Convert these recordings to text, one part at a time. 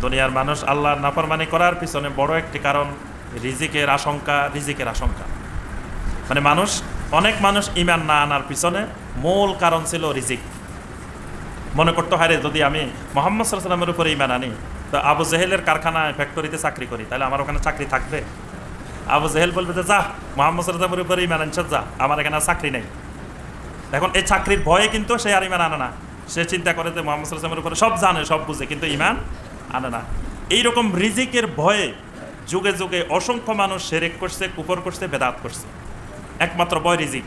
দুনিয়ার মানুষ আল্লাহর নাফরমানি করার পিছনে বড় একটি কারণ, রিজিকের আশঙ্কা রিজিকের আশঙ্কা। মানে মানুষ, অনেক মানুষ ইমান না আনার পিছনে মূল কারণ ছিল রিজিক। মনে করতে হয় রে, যদি আমি মোহাম্মদ সাল্লামের উপরে ইমান আনি, তো আবু জেহেলের কারখানায় ফ্যাক্টরিতে চাকরি করি, তাহলে আমার ওখানে চাকরি থাকবে? আবু জেহেল বলবে যে, যা, মোহাম্মদ সাল্লামের উপরে ইমান আনছ, যা, আমার এখানে চাকরি নেই। এখন এই চাকরির ভয়ে কিন্তু সে আর ইমান আনে না। সে চিন্তা করে যে, মোহাম্মদ সাল্লামের উপরে সব জানে, সব বুঝে, কিন্তু ইমান আনে না। এইরকম রিজিকের ভয়ে যুগে যুগে অসংখ্য মানুষ সেরেক করছে কুপর করছে, বেদাত করছে। একমাত্র ভয় রিজিক।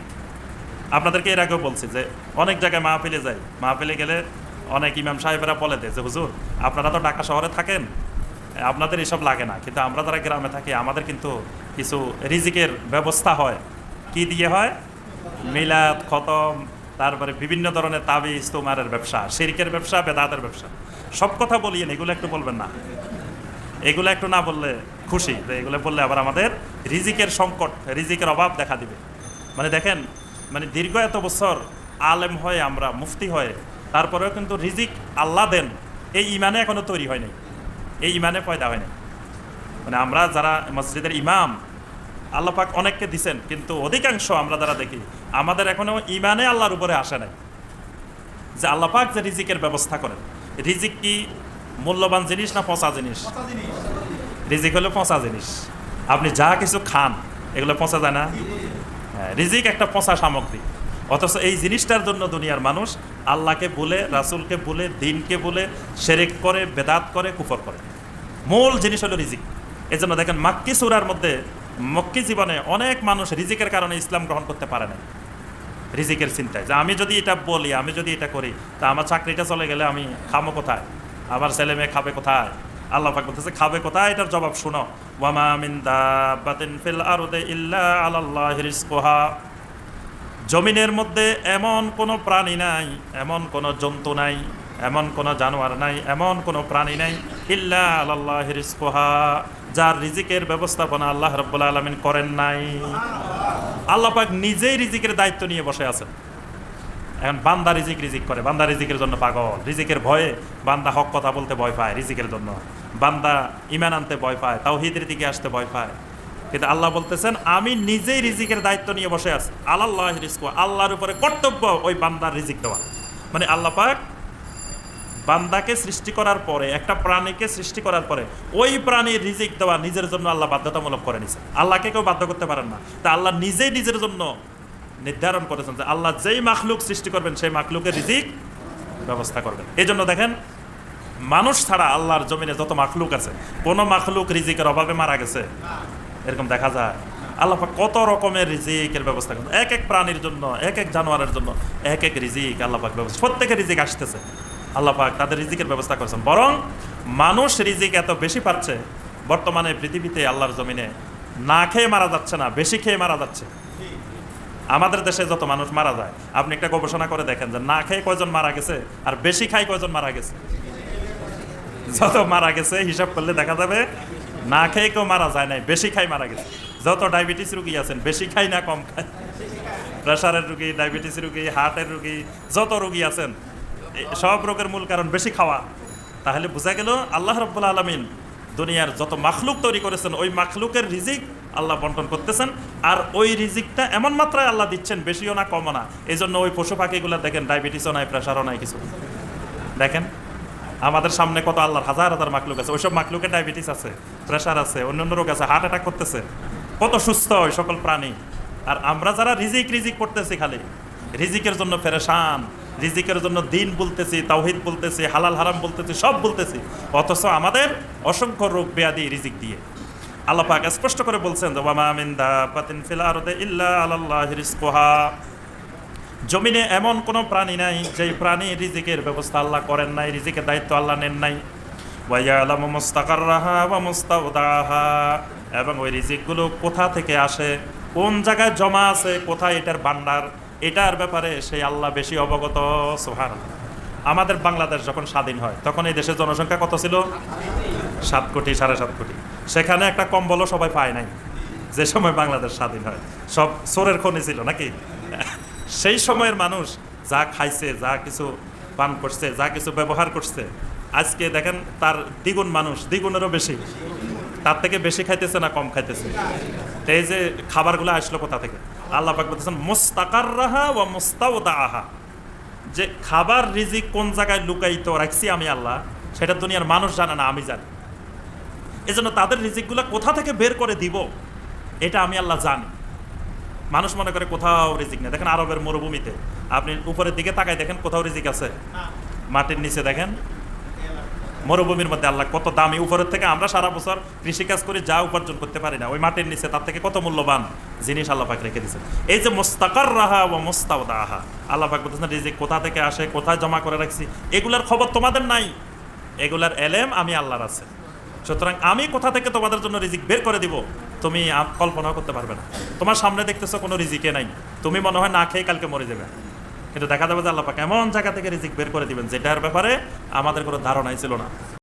আপনাদেরকে এর আগেও বলছি যে অনেক জায়গায় মাহফিলে যাই। মাহফিলে গেলে অনেক ইমাম সাহেবেরা বলে দেয় যে, হুজুর, আপনারা তো ঢাকা শহরে থাকেন। আপনাদের এসব লাগে না। কিন্তু আমরা যারা গ্রামে থাকি, আমাদের কিন্তু কিছু রিজিকের ব্যবস্থা হয়। কি দিয়ে হয়? মিলাদ, খতম, তারপরে বিভিন্ন ধরনের তাবিজ, তোমারের ব্যবসা, শিরকের ব্যবসা, বেদাতের ব্যবসা। সব কথা বলিয়েন, এগুলো একটু বলবেন না। এগুলো একটু না বললে খুশি, যে এগুলো বললে আবার আমাদের রিজিকের সংকট, রিজিকের অভাব দেখা দিবে। মানে দেখেন মানে দীর্ঘ এত বছর আলেম হয়ে আমরা, মুফতি হয়ে, তারপরেও কিন্তু রিজিক আল্লাহ দেন, এই ইমানে এখনও তৈরি হয়নি এই ইমানে পয়দা হয়নি মানে আমরা যারা মসজিদের ইমাম, আল্লাহ পাক অনেককে দিছেন, কিন্তু অধিকাংশ আমরা যারা দেখি, আমাদের এখনও ইমানে আল্লাহর উপরে আসে নাই। যে আল্লাহ পাক যে রিজিকের ব্যবস্থা করেন। রিজিক কি মূল্যবান জিনিস না পচা জিনিস? রিজিক হলো পচা জিনিস। আপনি যা কিছু খান এগুলো পচা যায় না? হ্যাঁ, রিজিক একটা পচা সামগ্রী। অথচ এই জিনিসটার জন্য দুনিয়ার মানুষ আল্লাহকে বলে রাসুলকে বলে দিনকে বলে সেরেক করে বেদাত করে কুফর করে। মূল জিনিস হলো রিজিক। এই জন্য দেখেন মাক্কি সুরার মধ্যে মক্কি জীবনে অনেক মানুষ রিজিকের কারণে ইসলাম গ্রহণ করতে পারে না রিজিকের চিন্তায়। যে আমি যদি এটা বলি, আমি যদি এটা করি, তা আমার চাকরিটা চলে গেলে আমি খামো কোথায়? আমার ছেলে মেয়ে খাবে কোথায়? আল্লাহ পাক বলতেছে, খাবে কোথায়? এটার জবাব শুনো। ইল্লা আলাল্লাহি জমিনের মধ্যে এমন কোনো প্রাণী নাই, এমন কোনো জন্তু নাই, এমন কোনো জানোয়ার নাই, এমন কোনো প্রাণী নাই, ইল্লা আল্লাহ রিজকুহা, যার রিজিকের ব্যবস্থাপনা আল্লাহ রব্বুল আলমিন করেন নাই। আল্লাহ পাক নিজেই রিজিকের দায়িত্ব নিয়ে বসে আছেন। এখন বান্দা রিজিক রিজিক করে, বান্দা রিজিকের জন্য পাগল। রিজিকের ভয়ে বান্দা হক কথা বলতে ভয় পায় রিজিকের জন্য। বান্দা ইমান আনতে ভয় পায়, তাওহিদের দিকে আসতে ভয় পায়। কিন্তু আল্লাহ বলতেছেন, আমি নিজেই রিজিকের দায়িত্ব নিয়ে বসে আছি। আল্লাহ রিস্ক আল্লাহর উপরে কর্তব্য ওই বান্দার রিজিক দেওয়া। মানে আল্লাহ পাক বান্দাকে সৃষ্টি করার পরে, একটা প্রাণীকে সৃষ্টি করার পরে, ওই প্রাণীর রিজিক দেওয়া নিজের জন্য আল্লাহ বাধ্যতামূলক করে নিছে। আল্লাহকে কেউ বাধ্য করতে পারেন না। তা আল্লাহ নিজেই নিজের জন্য নির্ধারণ করেছেন যে আল্লাহ যেই মাখলুক সৃষ্টি করবেন, সেই মাখলুকের রিজিক ব্যবস্থা করবেন। এই জন্য দেখেন, মানুষ ছাড়া আল্লাহর জমিনে যত মাখলুক আছে, কোনো মাখলুক রিজিকের অভাবে মারা গেছে। এরকম দেখা যায়। আল্লাহ কত রকমের রিজিকের ব্যবস্থা করেন এক এক প্রাণীর জন্য, এক এক জানোয়ারের জন্য এক এক রিজিক আল্লাহ ব্যবস্থা প্রত্যেকের রিজিক আসতেছে। আল্লাহ পাক তাদের রিজিকের ব্যবস্থা করেছেন। বরং মানুষ রিজিক এত বেশি পাচ্ছে, বর্তমানে পৃথিবীতে আল্লাহর জমিনে না খেয়ে মারা যাচ্ছে না, বেশি খেয়ে মারা যাচ্ছে। আমাদের দেশে যত মানুষ মারা যায়, আপনি একটা গবেষণা করে দেখেন যে না খেয়ে কয়জন মারা গেছে আর বেশি খাই কয়জন মারা গেছে। যত মারা গেছে, হিসাব করলে দেখা যাবে না খেয়ে কেউ মারা যায় নাই, বেশি খাই মারা গেছে। যত ডায়াবেটিস রুগী আছেন, বেশি খাই না, কম খায়। প্রেশারের রুগী ডায়াবেটিস রুগী, হার্টের রুগী, যত রুগী আছেন সব রোগের মূল কারণ বেশি খাওয়া। তাহলে বোঝা গেল আল্লাহ রব্বুল আলমিন দুনিয়ার যত মাখলুক তৈরি করেছেন, ওই মাখলুকের রিজিক আল্লাহ বন্টন করতেছেন। আর ওই রিজিকটা এমন মাত্রায় আল্লাহ দিচ্ছেন, বেশিও না, কমও না। এই জন্য ওই পশু পাখিগুলো দেখেন, ডায়াবেটিসও নাই, প্রেশারও নাই কিছু। দেখেন, আমাদের সামনে কত আল্লাহর হাজার হাজার মাকলুক আছে। ওইসব মাকলুকের ডায়াবেটিস আছে, প্রেশার আছে, অন্যান্য রোগ আছে, হার্ট অ্যাটাক করতেছে। কত সুস্থ ওই সকল প্রাণী। আর আমরা যারা রিজিক রিজিক করতেছি খালি, রিজিকের জন্য ফেরেশান। রিজিকের জন্য দিন বলতেছি, তাওহিদ বলতেছি, হালাল হারাম বলতেছি, সব বলতেছি। অথচ আমাদের অসংখ্য রোগ ব্যাধি রিজিক দিয়ে। আল্লাহ পাক স্পষ্ট করে বলছেন মিন জমিনে এমন কোনো প্রাণী নাই, যেই প্রাণী রিজিকের ব্যবস্থা আল্লাহ করেন নাই, রিজিকের দায়িত্ব আল্লাহ নেন নাই। এবং ওই রিজিকগুলো কোথা থেকে আসে? কোন জায়গায় জমা আছে? কোথায় এটার ভান্ডার এটার ব্যাপারে সেই আল্লাহ বেশি অবগত সোহান আমাদের বাংলাদেশ যখন স্বাধীন হয়, তখন এই দেশের জনসংখ্যা কত ছিল? সাত কোটি, সাড়ে সাত কোটি। সেখানে একটা কম্বলও সবাই পায় নাই, যে সময় বাংলাদেশ স্বাধীন হয়। সব চোরের খনি ছিল নাকি? সেই সময়ের মানুষ যা খাইছে, যা কিছু পান করছে, যা কিছু ব্যবহার করছে, আজকে দেখেন তার দ্বিগুণ মানুষ, দ্বিগুণেরও বেশি। তার থেকে বেশি খাইতেছে না কম খাইতেছে? এই যে খাবারগুলো আসলো কোথা থেকে? আল্লাহ পাক বলতেছেন মুস্তাকার রাহা ও মুস্তাউদা আহা যে খাবার রিজিক কোন জায়গায় লুকায়িত রাখছি আমি আল্লাহ, সেটা দুনিয়ার মানুষ জানে না, আমি জানি। এজন্য তাদের রিজিকগুলো কোথা থেকে বের করে দিব? এটা আমি আল্লাহ জানি। মানুষ মনে করে কোথাও রিজিক নেই। দেখেন আরবের মরুভূমিতে, আপনি উপরের দিকে তাকাই দেখেন কোথাও রিজিক আছে? মাটির নিচে দেখেন মরুভূমির মধ্যে আল্লাহ কত দামি উপরের থেকে আমরা সারা বছর কৃষিকাজ করে যা উপার্জন করতে পারি না, ওই মাটির নিচে তার থেকে কত মূল্যবান জিনিস আল্লাহ পাক রেখে দিয়েছে এই যে মোস্তাকার রাহা ও মোস্তাউদা আহা আল্লাহ পাক বলতেছেন রিজিক কোথা থেকে আসে, কোথায় জমা করে রাখছি, এগুলার খবর তোমাদের নাই। এগুলার এলেম আমি আল্লাহর আছে। সুতরাং আমি কোথা থেকে তোমাদের জন্য রিজিক বের করে দিব, তুমি কল্পনাও করতে পারবে না। তোমার সামনে দেখতেছো কোনো রিজিকে নাই, তুমি মনে হয় না খেয়ে কালকে মরে যাবে। কিন্তু দেখা যাবে যে আল্লাপাক এমন জায়গা থেকে রিজিক বের করে দিবেন, যেটার ব্যাপারে আমাদের কোনো ধারণাই ছিল না।